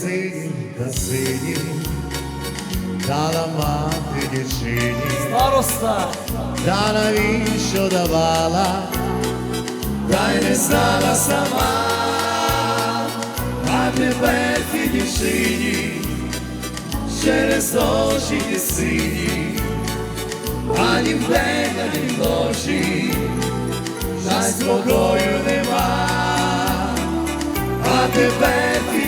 сині та сині, дала мати дівчині, Староста, та навіщо давала, та й не знала сама, а тепер ті дівчині, через очі ті сині, ані вдень, ані вночі, та й спокою нема, а тепер ті дівчині, мамо,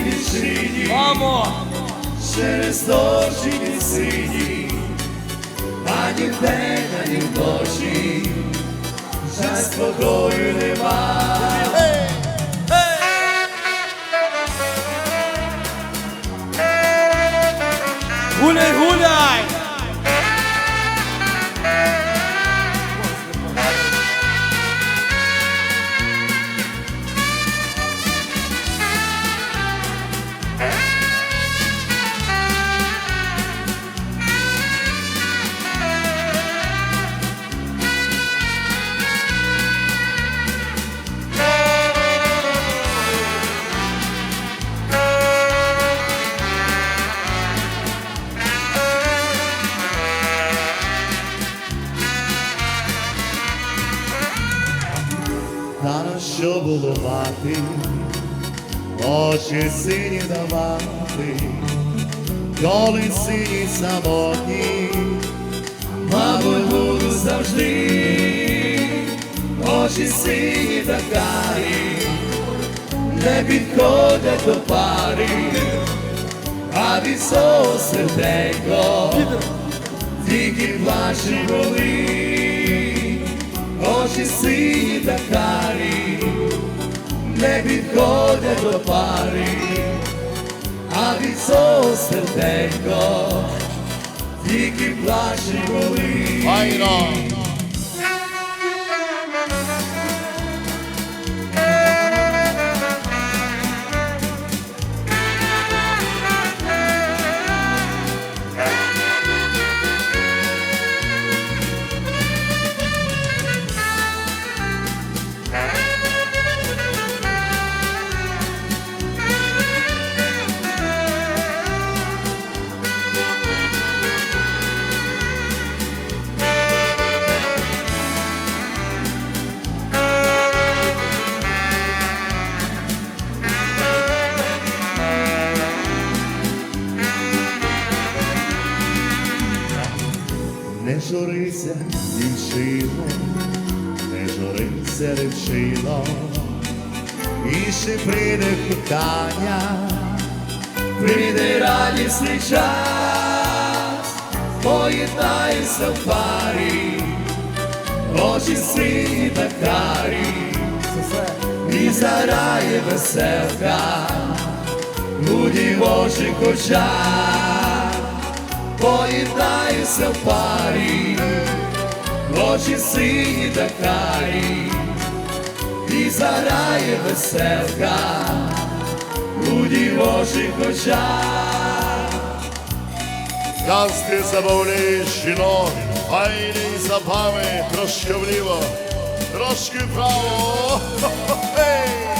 через дощі сині, ані вдень, ані в ночі, вже спокою нема. гуляй, гуляй! Що було мати, очі сині давати, коли сині самотні, мабуть, буду завжди, очі сині та карі, не підходять до пари, а від свого серденько, тільки плаче болить очі сині та карі, не підходять до пари, а від свого серденько, тільки плаче болить. Журися, дівчино, не журися, дівчино, і ще прийде питання, прийде радісний час, поєднається в парі, очі сині та карі, і зарає веселка, у дівочих очах поєднаюся в парі, очі сині та карі, і зарає веселка у дівочих очах. Казки забавляє жінок, файний забави, трошки вліво, трошки вправо. Хе-хе-хе.